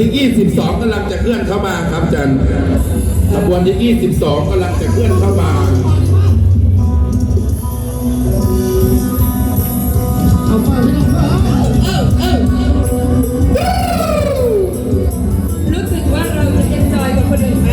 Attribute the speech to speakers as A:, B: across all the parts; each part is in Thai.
A: ที่ 22กำลังจะเคลื่อนเข้ามาครับจันขบวนที่ 22กำลังจะเคลื่อนเข้ามา
B: เออเออ
C: รู้สึกว่าเราจะเอ็นจอยกับคนอื่นไหม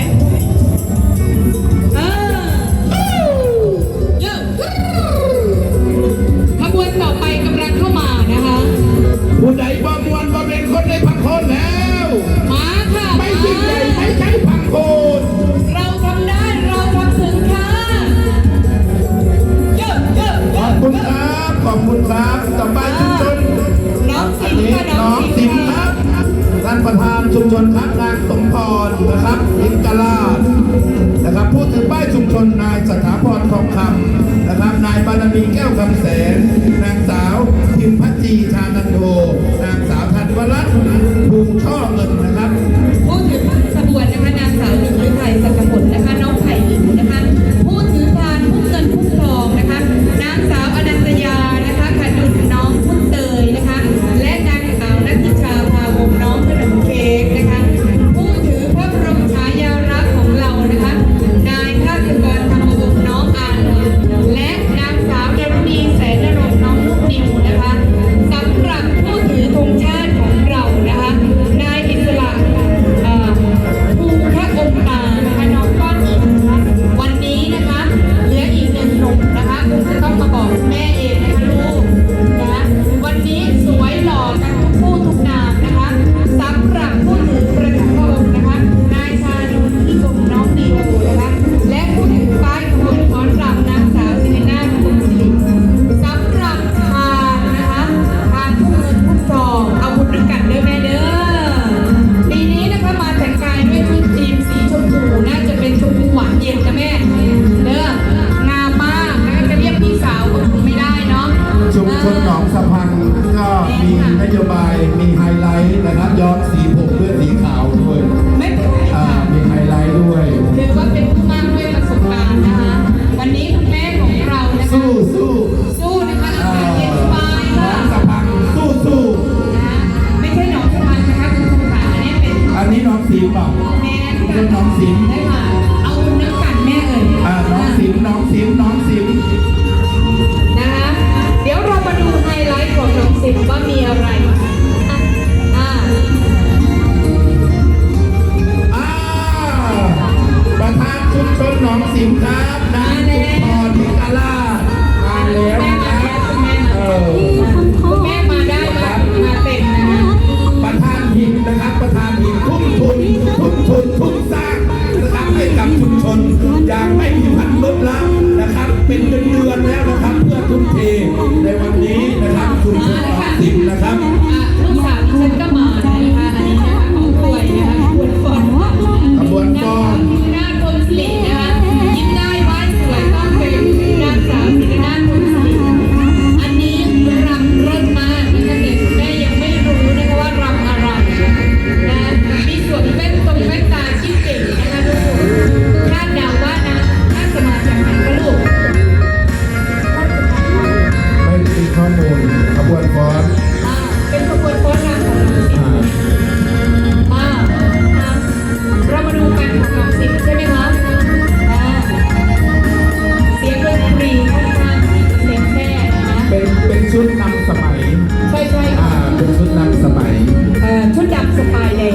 C: ประ
A: ธานชุมชนพักนางสมพรนะครับอินกลาดนะครับผู้ถือป้ายชุมชนนายสถาพรทองคำนะครับนายบารมีแก้วคำแสน
C: หรือเปล่าได้
A: ทำสิ
C: น นอย่า
A: ง
C: ไม่มีวัน
A: ล
C: ด
A: ละนะครับ เป็นเดือนแล้วนะครับ เพื่อทุนเทในวันนี้นะครับคุ
C: ณสิบนะครับ อมูล
A: ขบวนฟ้อน
C: เป็นขบวนฟ้อนรำของล
A: รา
C: นงมาเรามาดูกันของานสิงใช่ไหมคะเสียงดนตรีค่อนข้างเสียงแท้น
A: เป็นเป็นชุดนำสมัย
C: ใช่ใช่
A: เป็นชุดนำสมัย
C: ชุดนำสไตล์เล
A: ย